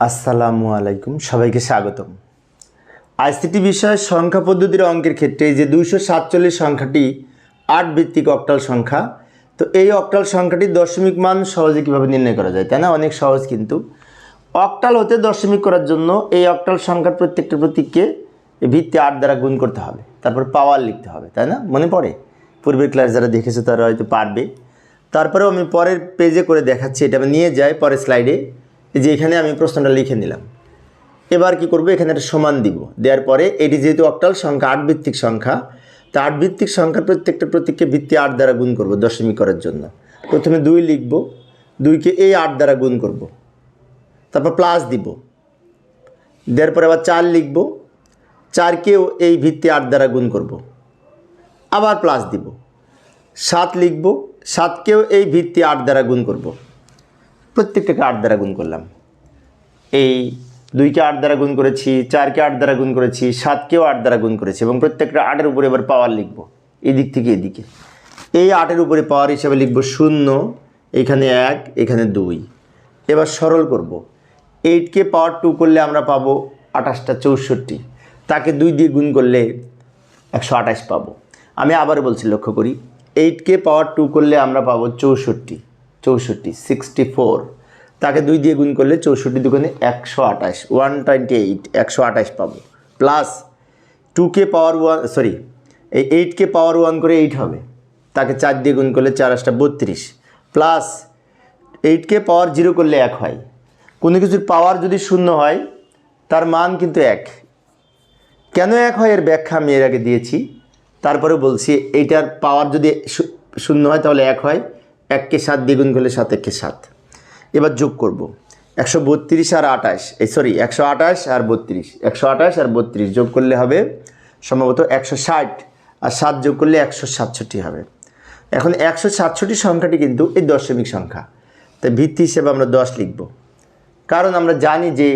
আসসালামু আলাইকুম, সবাইকে স্বাগতম। আইসিটি বিষয়ে সংখ্যা পদ্ধতির অঙ্কের ক্ষেত্রে যে দুইশো সাতচল্লিশ সংখ্যাটি আট ভিত্তিক অক্টাল সংখ্যা, তো এই অক্টাল সংখ্যাটি দশমিক মান সহজে কীভাবে নির্ণয় করা যায় তাই না, অনেক সহজ কিন্তু। অক্টাল হতে দশমিক করার জন্য এই অক্টাল সংখ্যার প্রত্যেকটা প্রতীককে ভিত্তি আট দ্বারা গুণ করতে হবে। তারপর পাওয়ার লিখতে হবে, তাই না? মনে পড়ে? পূর্বের ক্লাস যারা দেখেছে তারা হয়তো পারবে। তারপরেও আমি পরের পেজে করে দেখাচ্ছি, এটা আমি নিয়ে যাই পরের স্লাইডে যে এখানে আমি প্রশ্নটা লিখে নিলাম। এবার কি করব? এখানে একটা সমান দিব। দেওয়ার পরে এটি যেহেতু অক্টাল সংখ্যা আট ভিত্তিক সংখ্যা, তা আট ভিত্তিক সংখ্যার প্রত্যেকটা প্রতীককে ভিত্তি আট দ্বারা গুণ করব দশমিক করার জন্য। প্রথমে দুই লিখব, দুইকে এই আট দ্বারা গুণ করব। তারপর প্লাস দিব। দেওয়ার পরে আবার চার লিখব, চারকেও এই ভিত্তি আট দ্বারা গুণ করব। আবার প্লাস দিব। সাত লিখব, সাতকেও এই ভিত্তি আট দ্বারা গুণ করব। প্রত্যেকটাকে আট দ্বারা গুণ করলাম। এই দুইকে আট দ্বারা গুণ করেছি, চারকে আট দ্বারা গুণ করেছি, সাতকেও আট দ্বারা গুণ করেছি এবং প্রত্যেকটা আটের উপরে এবার পাওয়ার লিখব, এদিক থেকে এদিকে। এই আটের উপরে পাওয়ার হিসাবে লিখব শূন্য, এখানে এক, এখানে দুই। এবার সরল করব। এইটকে পাওয়ার টু করলে আমরা পাবো আঠাশটা চৌষট্টি। তাকে দুই দিয়ে গুণ করলে একশো আঠাশ পাবো। আমি আবার বলছি, লক্ষ্য করি এইটকে পাওয়ার টু করলে আমরা পাবো চৌষট্টি। চৌষট্টি সিক্সটি ফোর তাকে দুই দিয়ে গুণ করলে চৌষট্টি দুগুণে একশো আঠাশ ওয়ান টোয়েন্টি এইট একশো আঠাশ পাবো। প্লাস টু কে পাওয়ার ওয়ান সরি এই এইটকে পাওয়ার ওয়ান করে এইট হবে। তাকে চার দিয়ে গুণ করলে চার আসটা বত্রিশ। প্লাস এইটকে পাওয়ার জিরো করলে এক হয়। কোনো কিছুর পাওয়ার যদি শূন্য হয়, তার মান কিন্তু এক। কেন এক হয় এর ব্যাখ্যা আমি এর আগে দিয়েছি। তারপরে বলছি, এইটার পাওয়ার যদি শূন্য হয় তাহলে এক হয়। এককে সাত দ্বিগুণ করলে সাত এককে সাত। এবার যোগ করব। একশো বত্রিশ আর আঠাশ, এই সরি একশো আঠাশ আর বত্রিশ। একশো আঠাশ আর বত্রিশ যোগ করলে হবে সম্ভবত একশো ষাট আর সাত যোগ করলে একশো সাতষট্টি হবে। এখন একশো সাতষট্টি সংখ্যাটি কিন্তু এই দশমিক সংখ্যা। তাই ভিত্তি হিসেবে আমরা দশ লিখব। কারণ আমরা জানি যে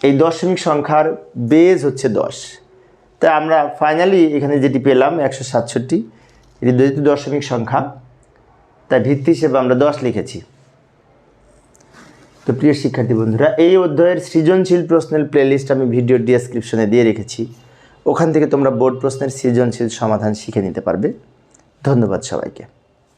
এই দশমিক সংখ্যার বেজ হচ্ছে দশ। তাই আমরা ফাইনালি এখানে যেটি পেলাম একশো সাতষট্টি, এটি যেহেতু দশমিক সংখ্যা তাই ভিত্তি হিসেবে আমরা দশ লিখেছি। তো প্রিয় শিক্ষার্থী বন্ধুরা, এই অধ্যায়ের সৃজনশীল প্রশ্নের প্লেলিস্ট আমি ভিডিও ডিসক্রিপশনে দিয়ে রেখেছি। ওখান থেকে তোমরা বোর্ড প্রশ্নের সৃজনশীল সমাধান শিখে নিতে পারবে। ধন্যবাদ সবাইকে।